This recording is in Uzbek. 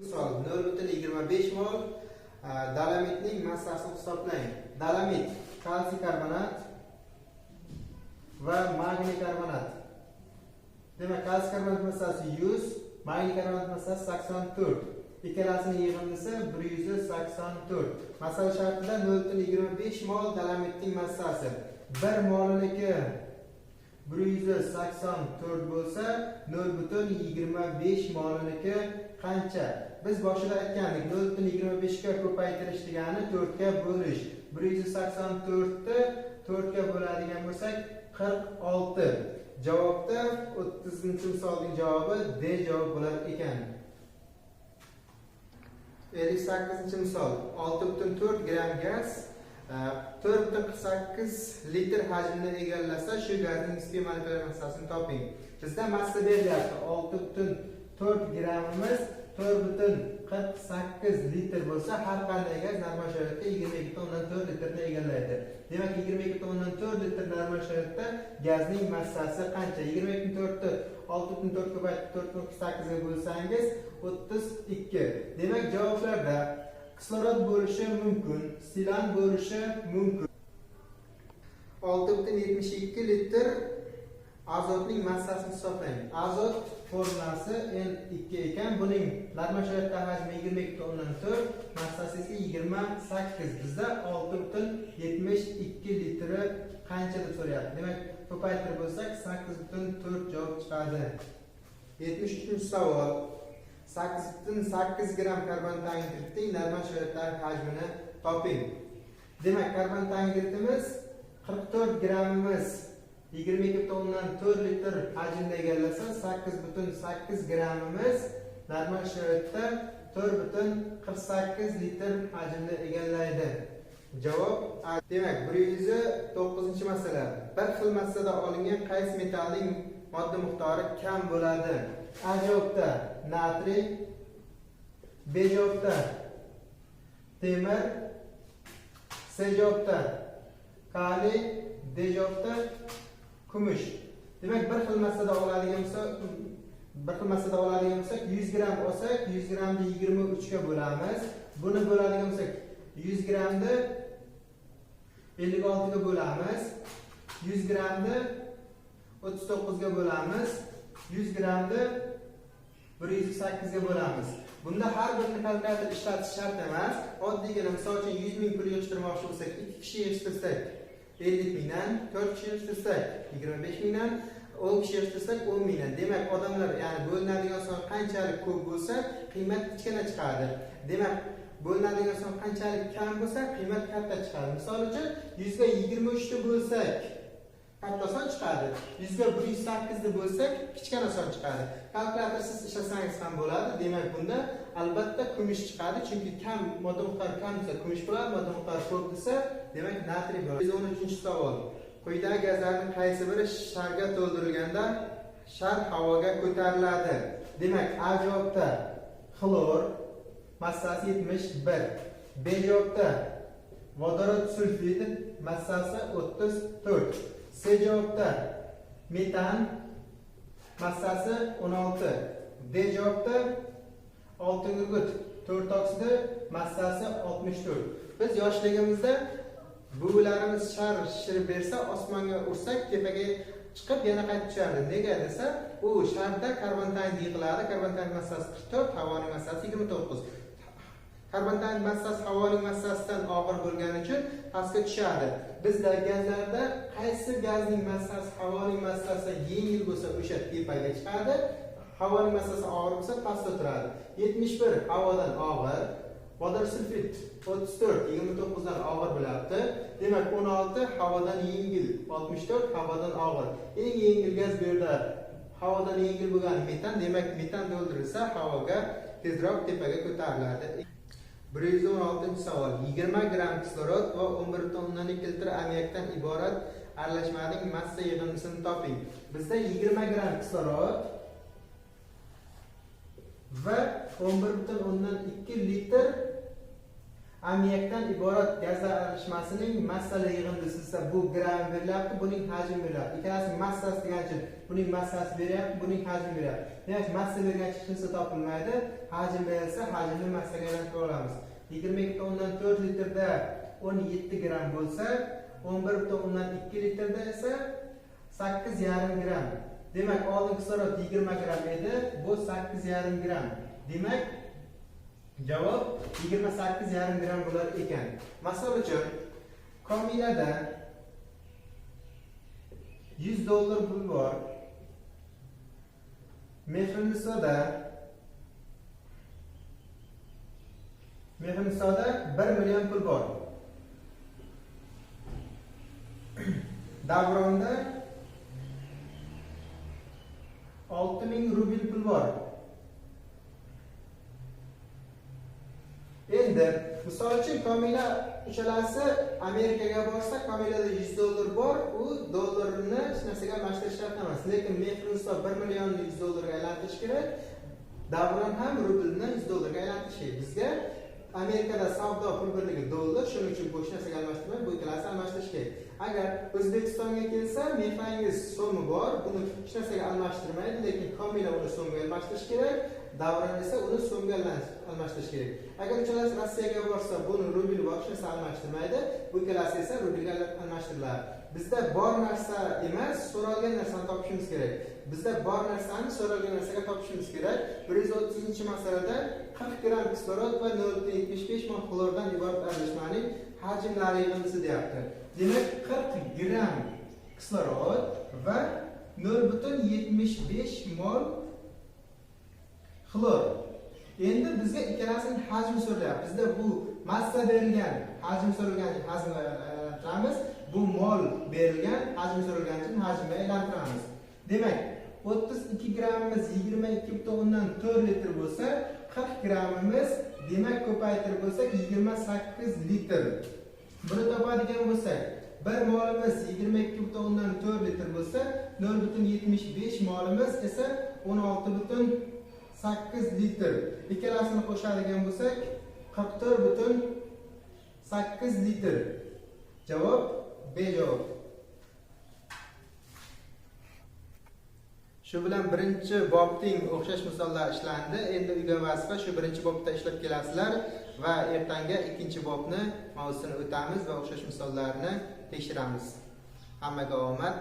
Misol 0.25 mol a, dolomitning massasini hisoblang. Dolomit kalsiy karbonat va magniy karbonat. Demak, kalsiy karbonat massasi yuz magniy karbonat massasi 84. Ikkalasini yig'indisi bir yuz sakson to'rt masal shartida 0.25 mol dolomitning massasi bir moliniki 184 bo'lsa 0.25 moliniki qancha? Biz boshida aytgandik 0.25 ga ko'paytirish degani 4 ga bo'lish. 184 ni 4 ga bo'ladigan bo'lsak 46. Javobda 30-misolning javobi D javob bo'lar ekan. 58-misol 6.4 gramm gaz Э, 4.48 litr hajmni egallasa, shu gazning nisbiy molekulyar massasini toping. Bizda massa berilyapti. 6.4 grammimiz 4.48 litr bo'lsa, har qanday gaz normal sharoitda 22.4 litrni egallaydi. Demak, 22.4 litr normal sharoitda gazning massasi qancha? 22.4 ni 6.4 ko'paytirib 4.8 ga bo'lsangiz, 32. Demak, javoblarda kislorod bo'lishi mumkin, silan bo'lishi mumkin. 6.72 litr azotning massasini hisoblang. Azot formulasi N2 ekan. Buning normal hajmi 22.4, massasi esa 28. Bizda 6.72 litri qancha deb so'rayapti. Demak, ko'paytirib bo'lsak 8.4 javob chiqadi. 73-savol. 8.8 gram karbon normal sharoitdagi hajmini toping. Demak, karbon tangentimiz 44 grammimiz 22.4 litr hajmda egallasa 8.8 grammimiz normal sharoitda 4.48 litr hajmda egallaydi. Javob A. Demak, 109-masala. Bir xil massada olingan qaysi metalning modda miqdori kam bo'ladi? A javobda natriy, B javobda temir, C javobda kaliy, D javobda kumush. Demak, bir xil massada oladigan bo'lsa, bir xil massada oladigan bo'lsak, 100 gramm olsak, 100 grammni 23 ga bo'lamiz. Buni bo'ladigan bo'lsak, 100 grammni 56 ga bo'lamiz. 100 gramni 39 ga bo'lamiz. 100 gramni 108 ga bo'lamiz. Bunda har birini kalkulyator ishlatish shart emas. Oddiygina misol uchun 100 ming pul yig'ishtirmoqchi bo'lsak, 2 kishi yig'ishtirsak 50 mingdan, 4 kishi yig'ishtirsak 25 mingdan, 10 kishi yig'ishtirsak 10 mingdan. Demak, odamlar, ya'ni bo'linadigan son qanchalik ko'p bo'lsa, qiymat kichkina chiqadi. Demak, bo'linadigan son qanchalik kam bo'lsa, qiymat katta chiqadi. Misol uchun 100 ga 23 bo'lsak, katta son chiqadi. 100 ga 108 ni bo'lsak, kichkina son chiqadi. Kalkulyatorsiz ishlasangiz ham bo'ladi. Demak, bunda albatta kumush chiqadi, chunki kam modda miqdori kam desa kumush bo'ladi, modda miqdori ko'p desa, demak natriy bo'ladi. 113-savol. Quyidagi gazlarning qaysi biri sharga to'ldirilganda shar havoga ko'tariladi? Demak, A javobda xlor massasi 71. B javobda vodorod sulfid massasi 34. C javobda metan massasi 16. D javobda oltin gurgut 4 oksidi massasi 64. Biz yoshligimizda buvilarimiz shar shishirib bersa, osmonga ursak, tepaga chiqib yana qaytib tushardi. Nega desa, u sharda karbontayn yig'iladi. karbontayn massasi 44, havoning massasi 29. Tangent massasi havoning massasidan og'ir bo'lgani uchun pastga tushadi. Bizda gazlarda qaysi gazning massasi havoning massasidan yengil bo'lsa, o'sha tepaga chiqadi. Havoning massasi og'ir bo'lsa, pastda turadi. 71 havodan og'ir, vodor sulfid 34 29 dan og'ir bo'lyapti. Demak, 16 havodan yengil, 64 havodan og'ir. Eng yengil gaz bu yerda havodan yengil bo'lgani metan. Demak, metan to'ldirilsa, havoga tezroq tepaga ko'tariladi. 116-savol. 20 gramm kislorod va 11.2 litr ammiakdan iborat aralashmaning massa yig'indisini toping. Bizda 20 gramm kislorod va 11.2 litr ammiyakdan iborat gazlar aralashmasining massali yig'indisi esa bu gramm berilyapti buning hajmi berilyapti ikkalasi massasi degancha buning massasi beryapti buning hajmi beryapti. Demak massa bergan chiqindisi topilmaydi hajm berilsa hajmni massaga aylantirib olamiz. Yigirma ikki o'ndan to'rt litrda o'n yetti gramm bo'lsa o'n bir butun o'ndan ikki litrda esa sakkiz yarim gramm demak oldin kislorod yigirma gramm edi bu sakkiz yarim gramm demak javob yigirma sakkiz yarim gramm bo'lar ekan. Misol uchun komilada yuz dollar pul bor. Mehrinisoda mehrinisoda bir million pul bor. Davronda olti ming rubl pul bor. Endi misol uchun komila uchalasi amerikaga borsa komilada yuz dollar bor u dollarni hech narsaga almashtirish shart emas. Lekin mehrinisso bir millionni yuz dollarga aylantirish kerak. Davron ham rublni yuz dollarga aylantirish kerak. Bizga amerikada savdo pul birligi dollar shuning uchun bu hech narsaga almashtirmay bu ikkalasini almashtirish kerak. Agar o'zbekistonga kelsa mehrangiz so'mi bor buni hech narsaga almashtirmaydi lekin komila uni so'mga almashtirish kerak. Davrini esa uni so'mga almashtirish kerak. Agar uchalasi rossiyaga borsa buni rubl bor hech almashtirmaydi. Bu ikkalasi esa rublga almashtiriladi. Bizda bor narsa emas so'ralgan narsani topishimiz kerak. Bizda bor narsani so'ralgan narsaga topishimiz kerak. Bir yuz o'ttizinchi masalada qirq gramm kislorod va nol butun yetmish besh mol xlordan iborat aralashmaning hajmlari yig'indisi deyapti demak qirq gramm kislorod va nol butun yetmish besh mol xlor endi bizga ikkalasining hajmi so'ralyapti bizda bu massa berilgan hajm so'ralgan hajmni aylantiramiz e, bu mol berilgan hajm so'ralgan uchun hajmga aylantiramiz. Demak o'ttiz ikki grammimiz yigirma ikki butun o'ndan to'rt litr bo'lsa qirq grammimiz demak ko'paytirib bo'lsak yigirma sakkiz litr. Buni topadigan bo'lsak bir molimiz yigirma ikki butun o'ndan to'rt litr bo'lsa nol butun yetmish besh molimiz esa o'n olti butun sakkiz litr. Ikkalasini qo'shadigan bo'lsak qirq to'rt butun sakkiz litr. Javob b javob. Shu bilan birinchi bobning o'xshash misollar ishlandi. Endi uyga vazifa shu birinchi bobda ishlab kelasizlar va ertanga ikkinchi bobni mavzusini o'tamiz va o'xshash misollarni tekshiramiz. Hammaga omad.